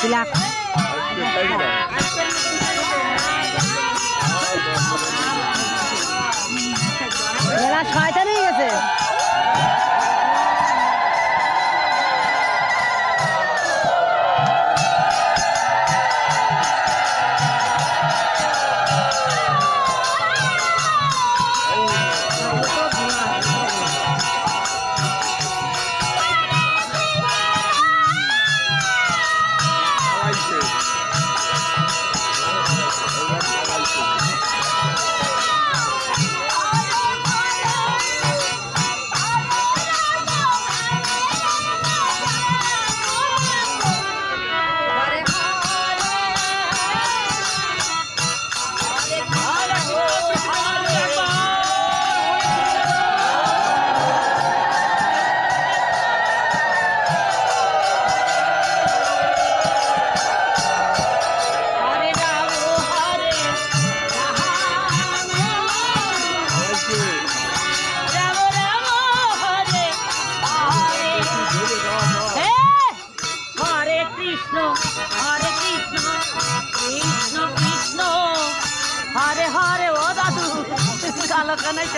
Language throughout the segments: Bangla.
Silak. এরা শয়তান হয়ে গেছে नका नाही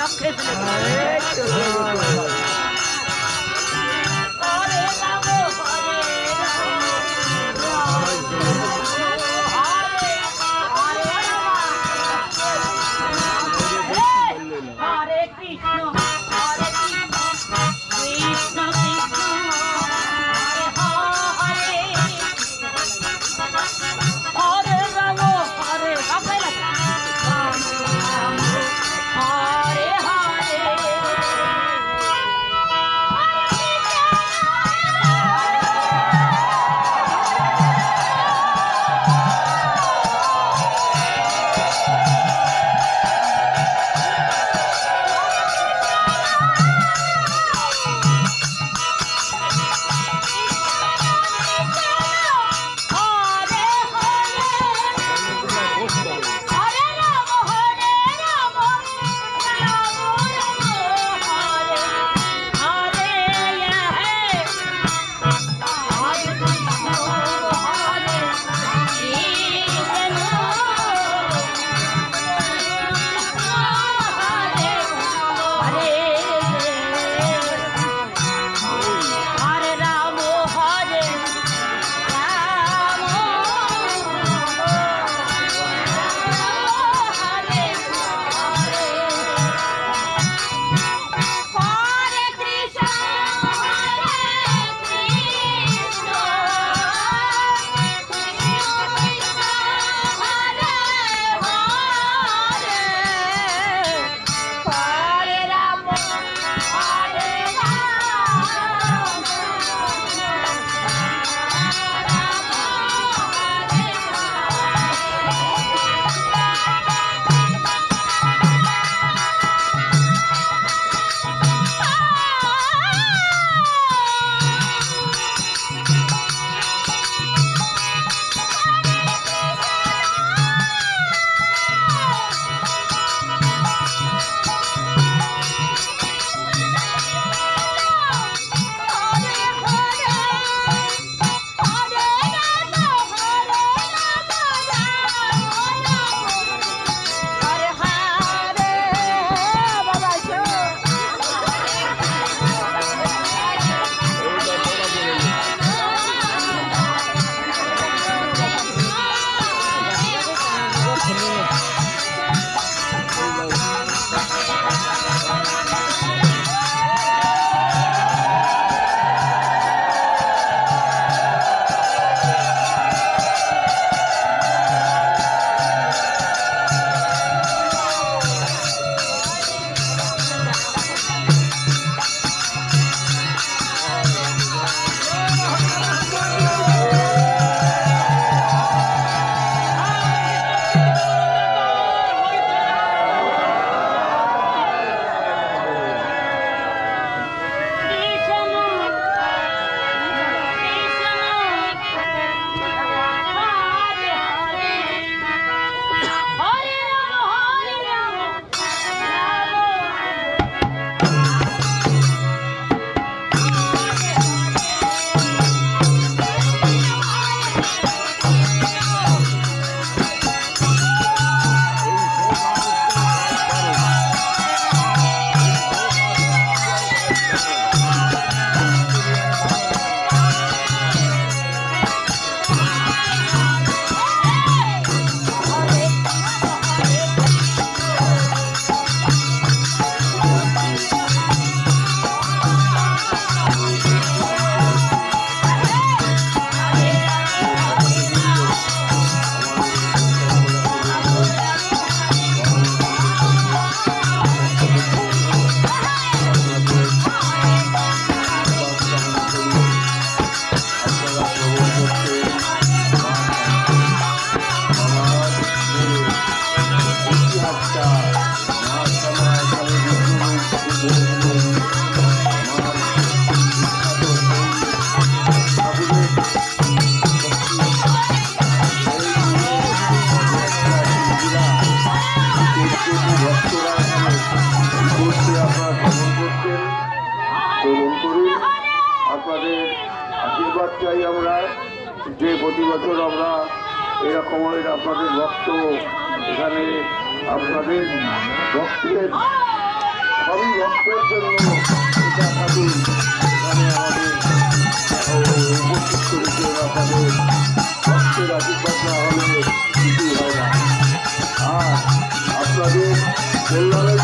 যে প্রতি বছর আমরা এরকমের আপনাদের ভক্ত এখানে আপনাদের ভক্তের সবই ভক্তের জন্য এখানে আমাদের আপনাদের আপনাদের কল্যাণের